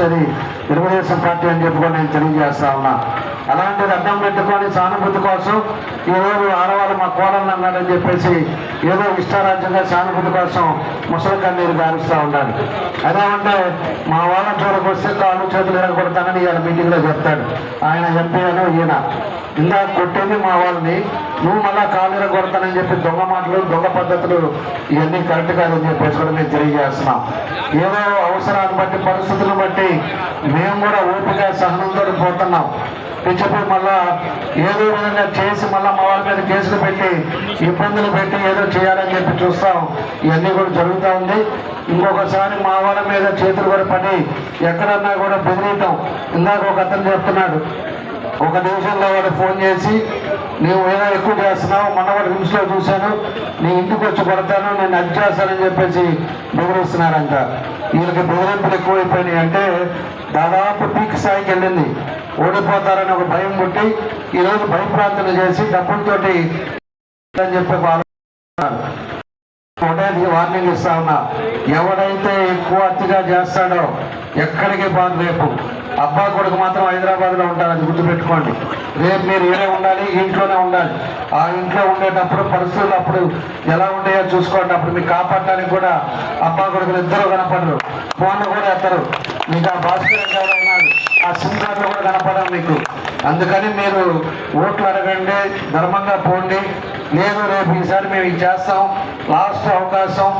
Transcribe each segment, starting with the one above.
చూసేది తెలుగుదేశం పార్టీ అని చెప్పుకొని నేను తెలియజేస్తా ఉన్నా. అలాంటిది అడ్డం పెట్టుకొని సానుభూతి కోసం ఈరోజు ఆడవాళ్ళు మా కోడలు అన్నాడని చెప్పేసి ఏదో ఇష్టారాజ్యంగా సానుభూతి కోసం ముసలి కన్నీరు గారుస్తూ ఉండాలి అదేమంటే మా వాళ్ళ చూడకు వస్తే కాళ్ళు చేతులు ఎరగొడతానని ఇవాళ మీటింగ్లో చెప్తాడు. ఆయన ఎంపీ అని ఈయన. ఇందాక కొట్టింది మా వాళ్ళని నువ్వు మళ్ళా కాళ్ళు ఎరగొడతానని చెప్పి దొంగ మాటలు దొంగ పద్ధతులు ఇవన్నీ కరెక్ట్ కాదని చెప్పేసి కూడా మేము తెలియజేస్తున్నాం. ఏదో అవసరాన్ని బట్టి పరిస్థితులను బట్టి సహనంతో పిచ్చిపోయి మళ్ళా ఏదో విధంగా చేసి మళ్ళా మా వాళ్ళ మీద కేసులు పెట్టి ఇబ్బందులు పెట్టి ఏదో చేయాలని చెప్పి చూస్తాం. ఇవన్నీ కూడా జరుగుతూ ఉంది. ఇంకొకసారి మా వాళ్ళ మీద చేతులు కూడా పడి ఎక్కడన్నా కూడా బెదిరియటం ఇందాక ఒక అతను చెప్తున్నాడు ఒక దేశంలో వాడు ఫోన్ చేసి నువ్వు ఏదో ఎక్కువ చేస్తున్నావు మొన్న వాడు న్యూస్లో చూశాను నీ ఇంటికి వచ్చి కొడతాను నేను అది చేస్తానని చెప్పేసి బెదిరిస్తున్నారంట. వీళ్ళకి బెదిరింపులు ఎక్కువైపోయినాయి అంటే దాదాపు పీక్ స్థాయికి వెళ్ళింది. ఓడిపోతారని ఒక భయం పుట్టి ఈరోజు భయప్రాంతన చేసి డబ్బులతోటి అని చెప్పి ఒక ఒకటే వార్నింగ్ ఇస్తా ఉన్నా. ఎవడైతే ఎక్కువ అతిగా చేస్తాడో ఎక్కడికి బాధ రేపు? అబ్బా కొడుకు మాత్రం హైదరాబాద్లో ఉంటారు అది గుర్తుపెట్టుకోండి. రేపు మీరు ఏడే ఉండాలి ఇంట్లోనే ఉండాలి. ఆ ఇంట్లో ఉండేటప్పుడు పరిస్థితులు అప్పుడు ఎలా ఉంటాయో చూసుకోండి. అప్పుడు మీకు కాపాడడానికి కూడా అబ్బా కొడుకులు ఇద్దరు కనపడరు. ఫోన్లు కూడా ఎత్తరు. మీకు ఆ భాస్కర్ గారు ఆ సిమ్ కూడా కనపడం మీకు? అందుకని మీరు ఓట్లు అడగండి ధర్మంగా పోండి. లేదు రేపు ఈసారి మేము ఇది చేస్తాం. లాస్ట్ అవకాశం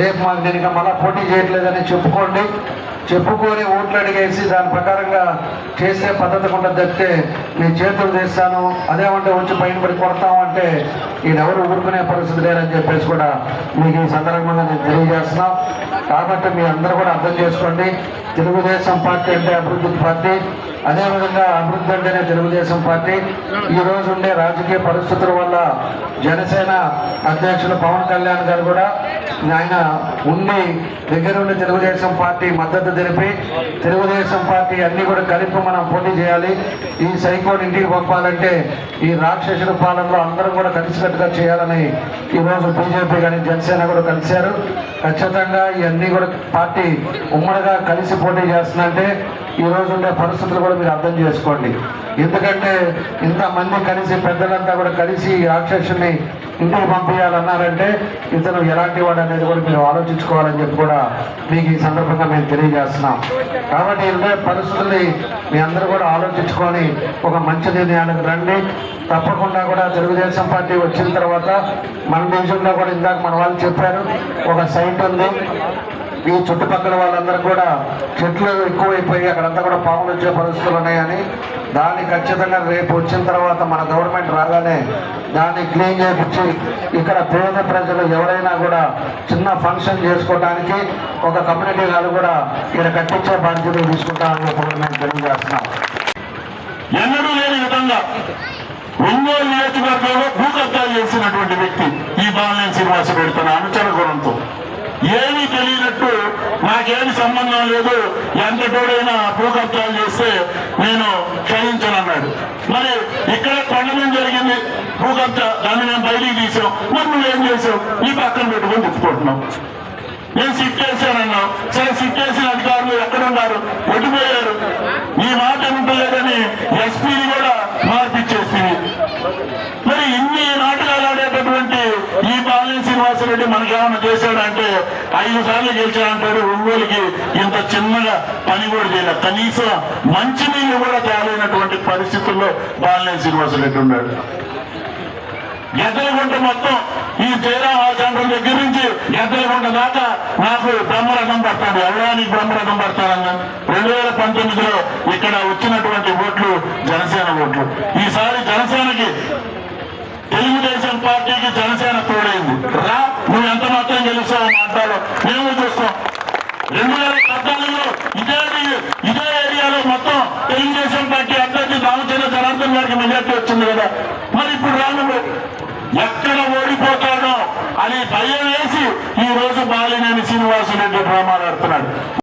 రేపు మాకు దీనికి మళ్ళీ పోటీ చేయట్లేదని చెప్పుకోండి. చెప్పుకొని ఓట్లు అడిగేసి దాని ప్రకారంగా చేసే పద్ధతి కూడా తప్పితే నేను చేతులు తీస్తాను. అదేమంటే వచ్చి పైన పడి కొడతాము అంటే ఈయనెవరు ఊరుకునే పరిస్థితి లేరని చెప్పేసి కూడా మీకు ఈ సందర్భంగా నేను తెలియజేస్తున్నాం. కాబట్టి మీ అందరూ కూడా అర్థం చేసుకోండి. తెలుగుదేశం పార్టీ అంటే అభివృద్ధి పార్టీ. అదేవిధంగా అభివృద్ధి అంటేనే తెలుగుదేశం పార్టీ. ఈ రోజు ఉండే రాజకీయ పరిస్థితుల వల్ల జనసేన అధ్యక్షులు పవన్ కళ్యాణ్ గారు కూడా ఆయన ఉండి దగ్గరుండి తెలుగుదేశం పార్టీ మద్దతు తెలిపి తెలుగుదేశం పార్టీ అన్నీ కూడా కలిపి మనం పోటీ చేయాలి. ఈ సైకోని ఇంటికి పంపాలంటే ఈ రాక్షసుల పాలనలో అందరం కూడా కలిసికట్టుగా చేయాలని ఈరోజు బీజేపీ కానీ జనసేన కూడా కలిశారు. ఖచ్చితంగా ఇవన్నీ కూడా పార్టీ ఉమ్మడిగా కలిసి పోటీ చేస్తుందంటే ఈ రోజు ఉండే పరిస్థితులు కూడా మీరు అర్థం చేసుకోండి. ఎందుకంటే ఇంతమంది కలిసి పెద్దలంతా కూడా కలిసి రాక్షసుని ఇంటికి పంపించాలన్నారంటే ఇతను ఎలాంటి వాడు అనేది కూడా మీరు ఆలోచించుకోవాలని చెప్పి కూడా మీకు ఈ సందర్భంగా మేము తెలియజేస్తున్నాం. కాబట్టి ఉండే పరిస్థితుల్ని మీ అందరూ కూడా ఆలోచించుకొని ఒక మంచి నిర్ణయానికి రండి. తప్పకుండా కూడా తెలుగుదేశం పార్టీ వచ్చిన తర్వాత మన దేశంలో కూడా ఇందాక మన వాళ్ళు చెప్పారు ఒక సైట్ ఉంది. ఈ చుట్టుపక్కల వాళ్ళందరూ కూడా చెట్లు ఎక్కువైపోయి అక్కడంతా కూడా పాములు వచ్చే పరిస్థితులు ఉన్నాయని దాన్ని ఖచ్చితంగా రేపు వచ్చిన తర్వాత మన గవర్నమెంట్ రాగానే దాన్ని క్లీన్ చేయించి ఇక్కడ పేద ప్రజలు ఎవరైనా కూడా చిన్న ఫంక్షన్ చేసుకోవడానికి ఒక కమ్యూనిటీ వాళ్ళు కూడా ఇక్కడ కట్టించే బాధ్యతలు తీసుకుంటామని కూడా మేము తెలియజేస్తున్నాం. ఎన్నడూ లేని విధంగా ఒంగోలు నియోజకవర్గంలో భూకబ్జాలు చేసినటువంటి వ్యక్తి ఈ బాలనేని శ్రీనివాస తన అనుచర గుణంతో. ఏమీ తెలియనట్టు నాకేమి సంబంధం లేదు ఎంత తోడైనా భూకబ్జాలు చేస్తే నేను క్షమించనన్నాడు. మరి ఇక్కడ కొండ జరిగింది? భూకబ్జా దాన్ని మేము బయటికి తీసాం. మరి నువ్వేం చేసావు? ఈ పక్కన పెట్టుకొని తిప్పుకుంటున్నాం నేను సిట్ చేశానన్నావు. సరే సిట్ చేసిన అధికారులు ఎక్కడున్నారు ఎటుపోయారు మనకేమన్నా ఐదు సార్లు గెలిచాడంటాడు. ఒంగోలుకి ఇంత చిన్నగా పని కూడా చేయలేదు. కనీసం మంచినీళ్ళు కూడా తేలైనటువంటి పరిస్థితుల్లో బాలిన శ్రీనివాసరెడ్డి ఉన్నాడు. ఎద్దలగుంట మొత్తం ఈ జయరాం ఆచారం దగ్గర నుంచి ఎద్దలగుంట దాకా నాకు బ్రహ్మరథం పడతాడు. ఎవరానికి బ్రహ్మరథం పడతాడన్న రెండు వేల పంతొమ్మిదిలో ఇక్కడ వచ్చినటువంటి ఓట్లు జనసేన ఓట్లు. ఈసారి జనసేనకి తెలుగుదేశం పార్టీకి జనసేన తోడైంది. రా నువ్వు ఎంత మాత్రం గెలుస్తావు మేము చూస్తాం. రెండు వేల పద్నాలుగులో ఇదే ఇదే ఏరియాలో మొత్తం తెలుగుదేశం పార్టీ అభ్యర్థి రామచంద్ర జనార్దన్ గారికి మెజార్టీ వచ్చింది కదా. మరి ఇప్పుడు రాను ఎక్కడ ఓడిపోతాడో అని భయం వేసి ఈ రోజు బాలినేని శ్రీనివాసరెడ్డి డ్రామాలు ఆడుతున్నాడు.